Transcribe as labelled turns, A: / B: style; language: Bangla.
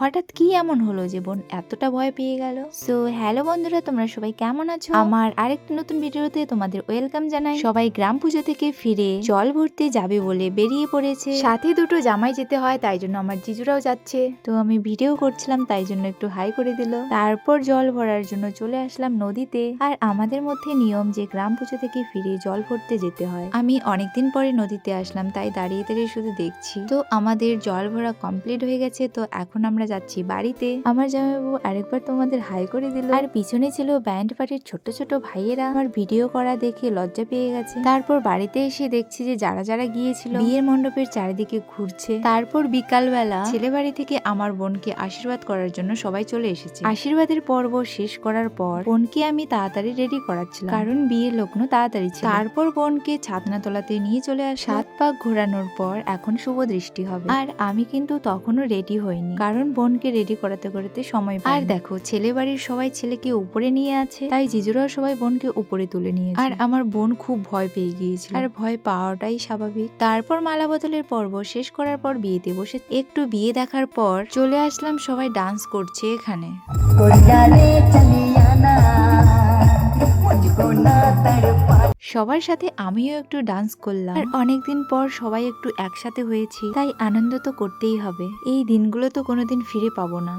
A: হঠাৎ কি এমন হলো যে বোন এতটা ভয় পেয়ে গেল? সো হ্যালো বন্ধুরা, তোমরা সবাই কেমন আছো? আমার আরেকটা নতুন ভিডিওতে তোমাদের ওয়েলকাম জানাই। সবাই গ্রাম পুজো থেকে ফিরে জল ভরতে যাবে বলে বেরিয়ে পড়েছে। সাথে দুটো জামাই যেতে হয়, তাই জন্য আমার জিজুরাও যাচ্ছে। তো আমি ভিডিও করছিলাম, তাই জন্য একটু হাই করে দিল। তারপর জল ভরার জন্য চলে আসলাম নদীতে। আর আমাদের মধ্যে নিয়ম যে গ্রাম পুজো থেকে ফিরে জল ভরতে যেতে হয়। আমি অনেকদিন পরে নদীতে আসলাম, তাই দাঁড়িয়ে দাঁড়িয়ে শুধু দেখছি। তো আমাদের জল ভরা কমপ্লিট হয়ে গেছে, তো এখন আমরা যাচ্ছি বাড়িতে। আমার জামাইবাবু আরেকবার তোমাদের হাই করে দিল। আর পিছনে ছিল ব্যান্ড পার্টির ছোট ছোট ভাইয়েরা। আমার ভিডিও করা দেখে লজ্জা পেয়ে গেছে। তারপর বাড়িতে এসে দেখছি যে যারা যারা গিয়েছিল, বিয়ের মণ্ডপের চারিদিকে ঘুরছে। তারপর বিকালবেলা ছেলে বাড়ি থেকে আমার বোনকে আশীর্বাদ করার জন্য সবাই চলে এসেছে। আশীর্বাদের পর্ব শেষ করার পর বোনকে আমি তাড়াতাড়ি রেডি করাচ্ছিলাম। কারণ বিয়ের লগ্ন তাড়াতাড়ি ছিল তারপর বোনকে ছাতনা তোলাতে নিয়ে চলে আস সাত পাক ঘোরানোর পর এখন শুভ দৃষ্টি হবে। আর আমি কিন্তু তখনও রেডি হইনি। কারণ বোনকে রেডি করাতে করাতে সময় আর দেখো ছেলে বাড়ির সবাই ছেলেকে উপরে নিয়ে আছে। তাই জিজুরাও সবাই বোনকে উপরে তুলে নিয়ে আর আমার বোন খুব ভয় পেয়ে গিয়েছিল। আর ভয় পাওয়াটাই স্বাভাবিক। তারপর মালা বদলের পর্ব শেষ করার পর বিয়েতে বসে একটু বিয়ে দেখার পর চলে আসলাম সবাই ডান্স করছে এখানে।
B: না
A: সবার সাথে আমিও একটু ডান্স করলাম। আর অনেকদিন পর সবাই একটু একসাথে হয়েছি, তাই আনন্দ তো করতেই হবে। এই দিনগুলো তো কোনোদিন ফিরে পাবো না।